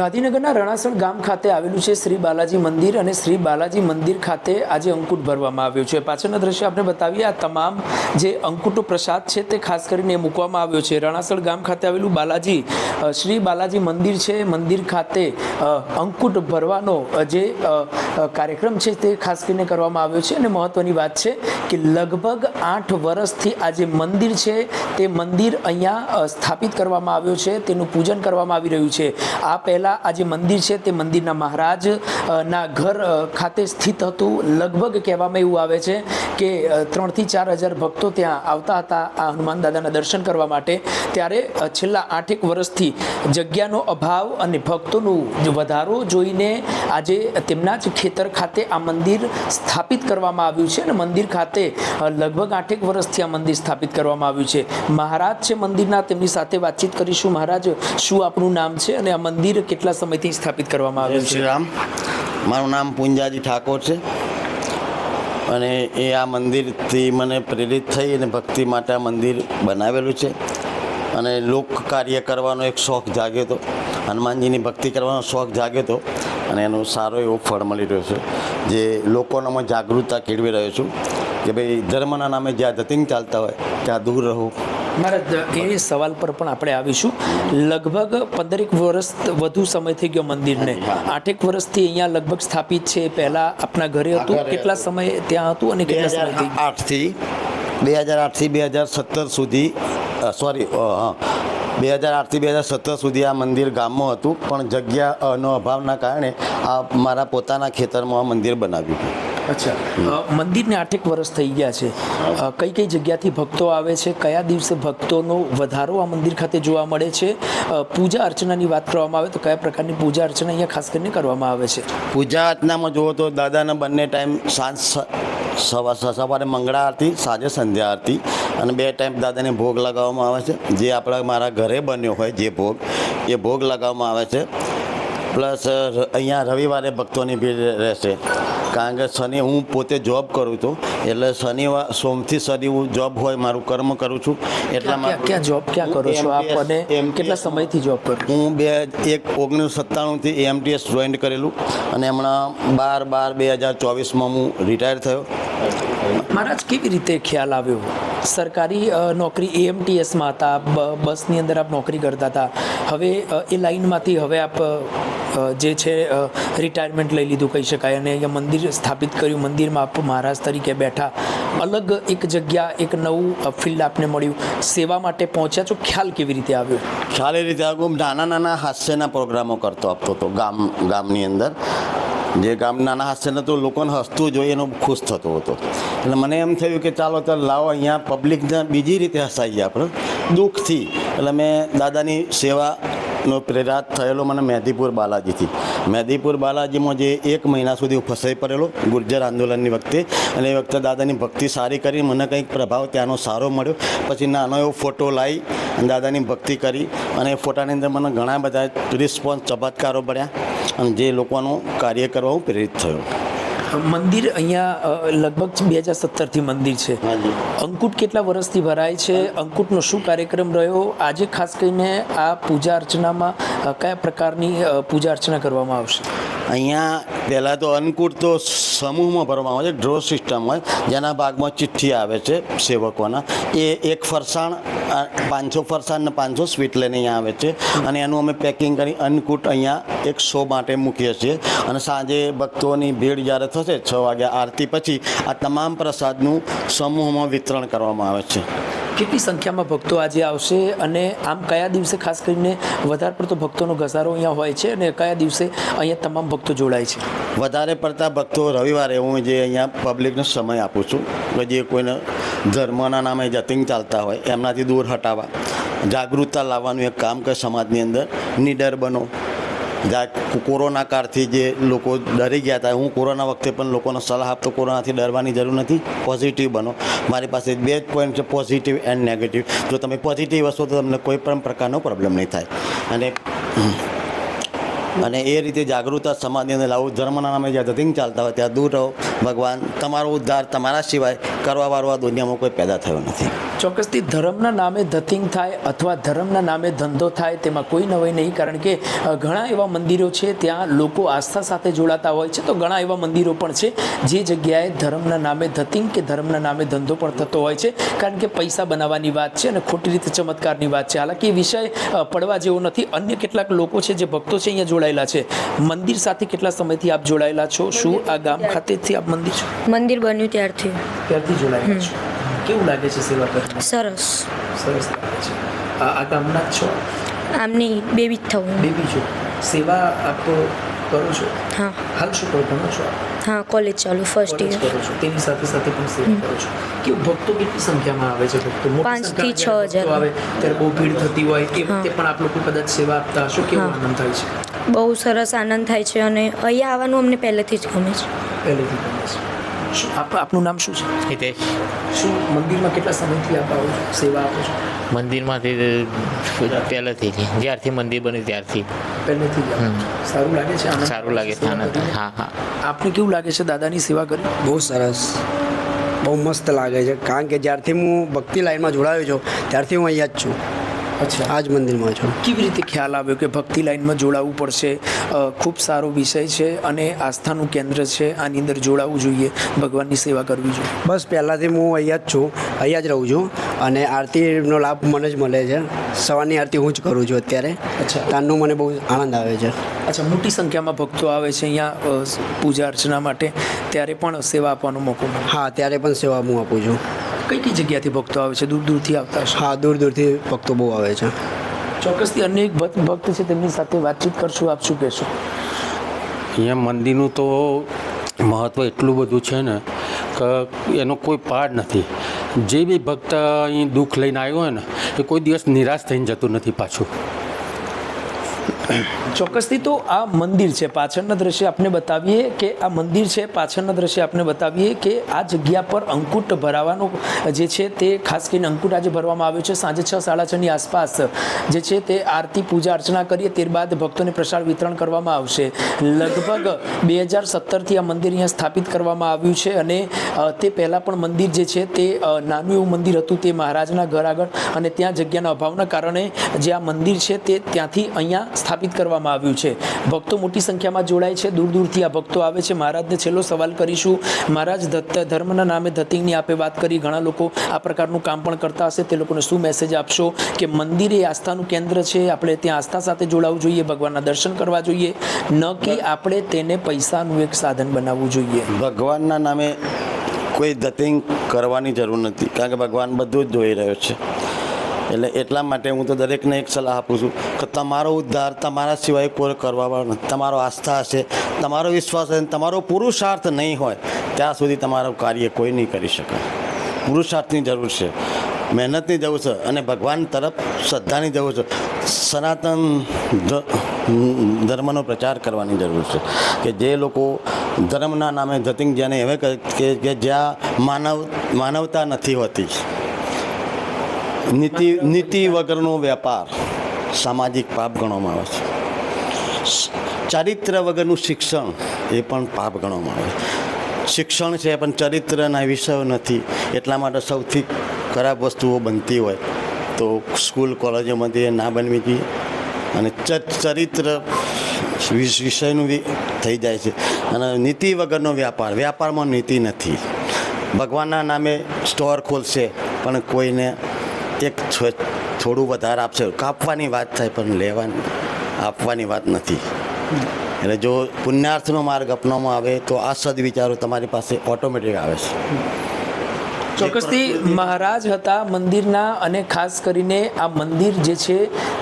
ગાંધીનગરના રણાસણ ગામ ખાતે આવેલું છે શ્રી બાલાજી મંદિર અને શ્રી બાલાજી મંદિર ખાતે આજે અંકુટ ભરવામાં આવ્યો છે. પાછળના દ્રશ્ય આપણે બતાવીએ, આ તમામ જે અંકુટો પ્રસાદ છે તે ખાસ કરીને મૂકવામાં આવ્યો છે. રણાસણ ગામ ખાતે આવેલું બાલાજી શ્રી બાલાજી મંદિર છે. મંદિર ખાતે અંકુટ ભરવાનો જે કાર્યક્રમ છે તે ખાસ કરીને કરવામાં આવ્યો છે. અને મહત્વની વાત છે કે લગભગ આઠ વર્ષથી આ જે મંદિર છે તે મંદિર અહીંયા સ્થાપિત કરવામાં આવ્યો છે. તેનું પૂજન કરવામાં આવી રહ્યું છે. આ પહેલાં આ જે મંદિર છે તે મંદિરના મહારાજ ના ઘર ખાતે સ્થિત હતું. લગભગ કહેવામાં એવું આવે છે કે ત્રણથી ચાર હજાર ભક્તો ત્યાં આવતા હતા આ હનુમાન દાદાના દર્શન કરવા માટે. ત્યારે છેલ્લા આઠેક વર્ષથી જગ્યાનો અભાવ અને ભક્તોનું વધારો જોઈને આજે તેમના જ ખેતર ખાતે આ મંદિર સ્થાપિત કરવામાં આવ્યું છે અને મંદિર ખાતે લગભગ આઠેક વર્ષથી આ મંદિર સ્થાપિત કરવામાં આવ્યું છે. મહારાજ છે મંદિરના, તેમની સાથે વાતચીત કરીશું. મહારાજ, શું આપનું નામ છે? અને આ મંદિર કેટલા સમયથી સ્થાપિત કરવામાં આવ્યું છે? શ્રી રામ મારું નામ પુંજાજી ઠાકોર છે. અને એ આ મંદિરથી મને પ્રેરિત થઈ અને ભક્તિ માટે આ મંદિર બનાવેલું છે. અને લોક કાર્ય કરવાનો એક શોખ જાગ્યો હતો. હનુમાનજીની ભક્તિ કરવાનો શોખ જાગ્યો હતો. અને એનો સારો એવો ફળ મળી રહ્યો છે. જે લોકોનામાં જાગૃતતા કેળવી રહ્યો છું કે ભાઈ ધર્મના નામે જ્યાં જતિંગ ચાલતા હોય ત્યાં દૂર રહો. મારા એ સવાલ પર પણ આપણે આવીશું. લગભગ પંદરેક વર્ષ વધુ સમય થઈ ગયો મંદિરને. આઠેક વર્ષથી અહીંયા લગભગ સ્થાપિત છે પહેલાં આપના ઘરે હતું? કેટલા સમય ત્યાં હતું અને બે કેટલા હજાર સમયથી આઠથી બે હજાર આઠથી બે હજાર સત્તર સુધી સોરી બે હજાર આઠથી બે હજાર સત્તર સુધી આ મંદિર ગામમાં હતું પણ જગ્યાનો અભાવના કારણે આ મારા પોતાના ખેતરમાં આ મંદિર બનાવ્યું અચ્છા. મંદિરને આઠેક વર્ષ થઈ ગયા છે. કઈ કઈ જગ્યાથી ભક્તો આવે છે? કયા દિવસે ભક્તોનો વધારો આ મંદિર ખાતે જોવા મળે છે? પૂજા અર્ચનાની વાત કરવામાં આવે તો કયા પ્રકારની પૂજા અર્ચના અહીંયા ખાસ કરીને કરવામાં આવે છે? પૂજા અર્ચનામાં જુઓ તો દાદાના બંને ટાઈમ સાંજ સવા સવારે મંગળા આરતી, સાંજે સંધ્યા આરતી અને બે ટાઈમ દાદાને ભોગ લગાવવામાં આવે છે. જે આપણા મારા ઘરે બન્યો હોય જે ભોગ, એ ભોગ લગાવવામાં આવે છે. પ્લસ અહીંયા રવિવારે ભક્તોની ભીડ રહેશે. કારણ કે શનિ હું પોતે જોબ કરું છું. એટલે શનિવાર સોમથી શનિ હું જોબ હોય મારું કર્મ કરું છું. એટલા માટે ક્યાં જોબ ક્યાં કરો છો? આપ અને કેટલા સમયથી જોબ કરું? હું બે એક ઓગણીસો સત્તાણુંથી એમટીએસ જોઈન કરેલું. અને હમણાં બાર બાર બે હજાર ચોવીસમાં હું રિટાયર થયો. મહારાજ કેવી રીતે ખ્યાલ આવ્યો? સરકારી નોકરી એએમટીએસમાં હતા બસની અંદર આપ નોકરી કરતા હતા. હવે એ લાઈનમાંથી હવે આપ જે છે રિટાયરમેન્ટ લઈ લીધું કહી શકાય અને અહીંયા મંદિર સ્થાપિત કર્યું. મંદિરમાં આપ મહારાજ તરીકે બેઠા. અલગ એક જગ્યા, એક નવું ફિલ્ડ આપને મળ્યું. સેવા માટે પહોંચ્યા છો? ખ્યાલ કેવી રીતે આવ્યો? ખ્યાલ એ રીતે આવ્યો નાના નાના હાસ્યના પ્રોગ્રામો કરતો આપતો હતો ગામ, ગામની અંદર. જે ગામ નાના હાસ્યના તો લોકોને હસતું જોઈએ એનો ખુશ થતો હતો. એટલે મને એમ થયું કે ચાલો, ચાલ, લાવો અહીંયા પબ્લિકને બીજી રીતે હસાઈએ આપણે. દુઃખથી. એટલે મેં દાદાની સેવાનો પ્રેરાત થયેલો મને મહેદીપુર બાલાજીથી. મહેદીપુર બાલાજીમાં જે એક મહિના સુધી હું ફસાઈ પડેલો ગુર્જર આંદોલનની વખતે અને એ વખતે દાદાની ભક્તિ સારી કરી, મને કંઈક પ્રભાવ ત્યાંનો સારો મળ્યો. પછી નાનો એવો ફોટો લાવી અને દાદાની ભક્તિ કરી અને એ ફોટાની અંદર મને ઘણા બધા રિસ્પોન્સ ચમત્કારો પડ્યા અને જે લોકોનું કાર્ય કરવા હું પ્રેરિત થયો. મંદિર અહીંયા લગભગ બે હજાર સત્તરથી મંદિર છે. અંકુટ કેટલા વર્ષથી ભરાય છે? અંકુટનો શું કાર્યક્રમ રહ્યો? આજે ખાસ કરીને આ પૂજા અર્ચનામાં કયા પ્રકારની પૂજા અર્ચના કરવામાં આવશે? અહીંયા પહેલાં તો અન્નકૂટ તો સમૂહમાં ભરવામાં આવે છે ડ્રો સિસ્ટમ હોય. જેના ભાગમાં ચિઠ્ઠી આવે છે સેવકોના. એ એક ફરસાણ પાંચસો ફરસાણ ને પાંચસો સ્વીટ લઈને અહીંયા આવે છે. અને એનું અમે પેકિંગ કરી અન્નકૂટ અહીંયા એક શો માટે મૂકીએ છીએ. અને સાંજે ભક્તોની ભીડ જ્યારે થશે, છ વાગ્યા આરતી પછી આ તમામ પ્રસાદનું સમૂહમાં વિતરણ કરવામાં આવે છે. કેટલી સંખ્યામાં ભક્તો આજે આવશે અને આમ કયા દિવસે ખાસ કરીને વધારે પડતો ભક્તોનો ઘસારો અહીંયા હોય છે અને કયા દિવસે અહીંયા તમામ ભક્તો જોડાય છે? વધારે પડતા ભક્તો રવિવારે હું જે અહીંયા પબ્લિકનો સમય આપું છું કે જે કોઈને ધર્મના નામે જતિંગ ચાલતા હોય એમનાથી દૂર હટાવવા, જાગૃતતા લાવવાનું એક કામ કરે સમાજની અંદર નિડર બનો કોરોના કાળથી જે લોકો ડરી ગયા હતા, હું કોરોના વખતે પણ લોકોને સલાહ આપતો, કોરોનાથી ડરવાની જરૂર નથી પોઝિટિવ બનો. મારી પાસે બે જ પોઈન્ટ છે પોઝિટિવ એન્ડ નેગેટિવ જો તમે પોઝિટિવ હશો, તો તમને કોઈ પણ પ્રકારનો પ્રોબ્લેમ નહીં થાય. અને અને એ રીતે જાગૃતતા સમાજની અંદર લાવું ધર્મના નામે જ્યાં ધતિંગ ચાલતા હોય, ત્યાં દૂર રહો. ભગવાન, તમારો ઉદ્ધાર તમારા સિવાય કરવા આ દુનિયામાં કોઈ પેદા થયો નથી. ચોક્કસથી ધર્મના નામે ધતિંગ થાય અથવા ધર્મના નામે ધંધો થાય તેમાં કોઈ નવાઈ નહીં કારણ કે ઘણા એવા મંદિરો છે ત્યાં લોકો આસ્થા સાથે જોડાતા હોય છે તો ઘણા એવા મંદિરો પણ છે જે જગ્યાએ ધર્મના નામે ધતિંગ કે ધર્મના નામે ધંધો પણ થતો હોય છે કારણ કે પૈસા બનાવવાની વાત છે અને ખોટી રીતે ચમત્કારની વાત છે. હાલાકી એ વિષય પડવા જેવો નથી. અન્ય કેટલાક લોકો છે જે ભક્તો છે અહીંયા જોડાયેલા છે. મંદિર સાથે કેટલા સમયથી આપ જોડાયેલા છો? શું આ ગામ ખાતેથી આપ મંદિર છો? મંદિર બન્યું ત્યારથી. ત્યારથી જોડાયેલા છો. કેવું લાગે છે સેવા કરીને સરસ. સરસ લાગે છે. આ ગામના જ છો? આમની બેબી જ થવું. બેબી છો. સેવા આપ કરો છો? હા. હાલ શું કરો? ભણો છો? હા કોલેજ ચાલુ ફર્સ્ટ યર કરો છો. તેની સાથે સાથે પણ સેવા કરો છો. કે ભક્તો કેટલી સંખ્યામાં આવે છે ભક્તો? પાંચ પાંચથી છ હજાર. આવે ત્યારે બહુ ભીડ થતી હોય એ. વખતે પણ આપ લોકો કદાચ સેવા આપતા હશો? કેવો આનંદ થાય છે? બહુ સરસ આનંદ થાય છે અને અહીંયા આવવાનું અમને પહેલેથી જ ગમે છે. પહેલેથી ગમે છે. શું આપ આપનું નામ શું છે? હિતેશ. શું મંદિરમાં કેટલા સમયથી આપ આવો છો? સેવા આપો છો? મંદિરમાંથી પહેલેથી જ. જ્યારથી મંદિર બન્યું ત્યારથી પહેલેથી. સારું લાગે છે સારું લાગે છે આનંદ. હા હા. આપને કેવું લાગે છે દાદાની સેવા કરી? બહુ સરસ. બહુ મસ્ત લાગે છે. કારણ કે જ્યારથી હું ભક્તિ લાઈનમાં જોડાયો છું ત્યારથી હું અહીંયા જ છું. અચ્છા. આ જ મંદિરમાં છું. કેવી રીતે ખ્યાલ આવ્યો કે ભક્તિ લાઈનમાં જોડાવવું પડશે? ખૂબ સારો વિષય છે અને આસ્થાનું કેન્દ્ર છે. આની અંદર જોડાવવું જોઈએ. ભગવાનની સેવા કરવી જોઈએ. બસ પહેલાંથી હું અહીંયા જ છું. અહીંયા જ રહું છું. અને આરતીનો લાભ મને જ મળે છે. સવારની આરતી હું જ કરું છું અત્યારે. અચ્છા. તારનું મને બહુ આનંદ આવે છે. અચ્છા મોટી સંખ્યામાં ભક્તો આવે છે અહીંયા પૂજા અર્ચના માટે. ત્યારે પણ સેવા આપવાનો મોકો હા ત્યારે પણ સેવા હું આપું છું. કઈ કઈ જગ્યાથી ભક્તો આવે છે? દૂર દૂરથી આવતા હશે? હા દૂર દૂરથી ભક્તો બહુ આવે છે. ચોક્કસથી અન્ય એક ભક્ત ભક્ત છે તેમની સાથે વાતચીત કરશું. આપ શું કહેશો? અહીંયા મંદિરનું તો મહત્ત્વ એટલું બધું છે ને કે એનો કોઈ પાડ નથી. જે બી ભક્ત અહીં દુઃખ લઈને આવ્યો હોય ને એ કોઈ દિવસ નિરાશ થઈને જતું નથી પાછું. ચોક્કસથી તો આ મંદિર છે, પાછળના દ્રશ્ય આપને બતાવીએ કે આ મંદિર છે, પાછળના દ્રશ્ય આપને બતાવીએ કે આ જગ્યા પર અંકુટ ભરાવાનો જે છે તે ખાસ કરીને અંકુટ આજે ભરવામાં આવ્યો છે. સાંજે છ, સાડા છની આસપાસ જે છે તે આરતી, પૂજા, અર્ચના કરીએ, ત્યારબાદ ભક્તોને પ્રસાદ વિતરણ કરવામાં આવશે. લગભગ બે હજાર સત્તરથી આ મંદિર અહીંયા સ્થાપિત કરવામાં આવ્યું છે અને તે પહેલાં પણ મંદિર જે છે તે નાનું એવું મંદિર હતું તે મહારાજના ઘર આગળ અને ત્યાં જગ્યાના અભાવના કારણે જે આ મંદિર છે તે ત્યાંથી અહીંયા સ્થાપિત કરવામાં આવ્યું છે. ભક્તો મોટી સંખ્યામાં જોડાય છે, દૂર દૂરથી આ ભક્તો આવે છે. મહારાજને છેલ્લો સવાલ કરીશું. મહારાજ, દત્ત ધર્મના નામે ધતિંગની આપે વાત કરી. ઘણા લોકો આ પ્રકારનું કામ પણ કરતા હશે. તે લોકોને શું મેસેજ આપશો? કે મંદિર એ આસ્થાનું કેન્દ્ર છે. આપણે ત્યાં આસ્થા સાથે જોડાવવું જોઈએ, ભગવાનના દર્શન કરવા જોઈએ. ન કે આપણે તેને પૈસાનું એક સાધન બનાવવું જોઈએ. ભગવાનના નામે કોઈ દતિંગ કરવાની જરૂર નથી. કારણ કે ભગવાન બધું જ જોઈ રહ્યો છે. એટલે એટલા માટે હું તો દરેકને એક સલાહ આપું છું કે તમારો ઉદ્ધાર તમારા સિવાય કોઈ કરવાનો તમારો આસ્થા હશે, તમારો વિશ્વાસ હશે, તમારો પુરુષાર્થ નહીં હોય, ત્યાં સુધી તમારું કાર્ય કોઈ નહીં કરી શકે. પુરુષાર્થની જરૂર છે, મહેનતની જરૂર છે અને ભગવાન તરફ શ્રદ્ધાની જરૂર છે. સનાતન ધર્મનો પ્રચાર કરવાની જરૂર છે કે જે લોકો ધર્મના નામે જતિંગ જેને એવે કે જ્યાં માનવ, માનવતા નથી હોતી. નીતિ નીતિ વગરનો વેપાર સામાજિક પાપ ગણવામાં આવે છે. ચારિત્ર વગરનું શિક્ષણ એ પણ પાપ ગણવામાં આવે છે. શિક્ષણ છે પણ ચરિત્રના વિષયો નથી. એટલા માટે સૌથી ખરાબ વસ્તુઓ બનતી હોય તો સ્કૂલ, કોલેજોમાંથી એ ના બનવી જોઈએ. અને ચ- ચરિત્ર વિષયનું થઈ જાય છે. અને નીતિ વગરનો વ્યાપાર, વ્યાપારમાં નીતિ નથી. ભગવાનના નામે સ્ટોર ખોલશે, પણ કોઈને એક થોડું વધારે આપશે. કાપવાની વાત થાય, પણ લેવાની આપવાની વાત નથી. એટલે જો પુણ્યાર્થનો માર્ગ અપનાવવામાં આવે, તો આ સદવિચારો તમારી પાસે ઓટોમેટિક આવે છે. ચોક્કસથી મહારાજ હતા મંદિરના અને ખાસ કરીને આ મંદિર જે છે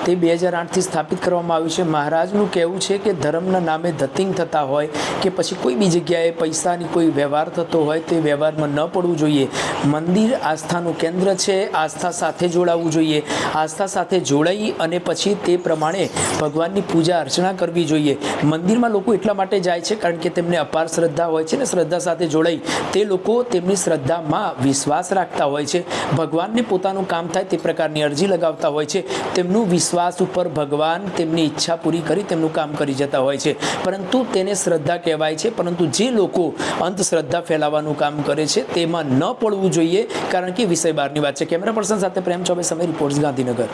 તે બે હજાર આઠથી સ્થાપિત કરવામાં આવ્યું છે. મહારાજનું કહેવું છે કે ધર્મના નામે ધતિંગ થતા હોય કે પછી કોઈ બી જગ્યાએ પૈસાની કોઈ વ્યવહાર થતો હોય તે વ્યવહારમાં ન પડવું જોઈએ. મંદિર આસ્થાનું કેન્દ્ર છે, આસ્થા સાથે જોડાવવું જોઈએ. આસ્થા સાથે જોડાઈ અને પછી તે પ્રમાણે ભગવાનની પૂજા અર્ચના કરવી જોઈએ. મંદિરમાં લોકો એટલા માટે જાય છે કારણ કે તેમને અપાર શ્રદ્ધા હોય છે ને શ્રદ્ધા સાથે જોડાઈ તે લોકો તેમની શ્રદ્ધામાં વિશ્વાસ વિશ્વાસ રાખતા હોય છે. ભગવાનને પોતાનું કામ થાય તે પ્રકારની અરજી લગાવતા હોય છે. તેમનું વિશ્વાસ ઉપર ભગવાન તેમની ઈચ્છા પૂરી કરી તેમનું કામ કરી જતા હોય છે. પરંતુ તેને શ્રદ્ધા કહેવાય છે. પરંતુ જે લોકો અંધશ્રદ્ધા ફેલાવવાનું કામ કરે છે, તેમાં ન પડવું જોઈએ. કારણ કે વિષય બહારની વાત છે. કેમેરા પર્સન સાથે પ્રેમ ચોબે સમય રિપોર્ટ્સ ગાંધીનગર.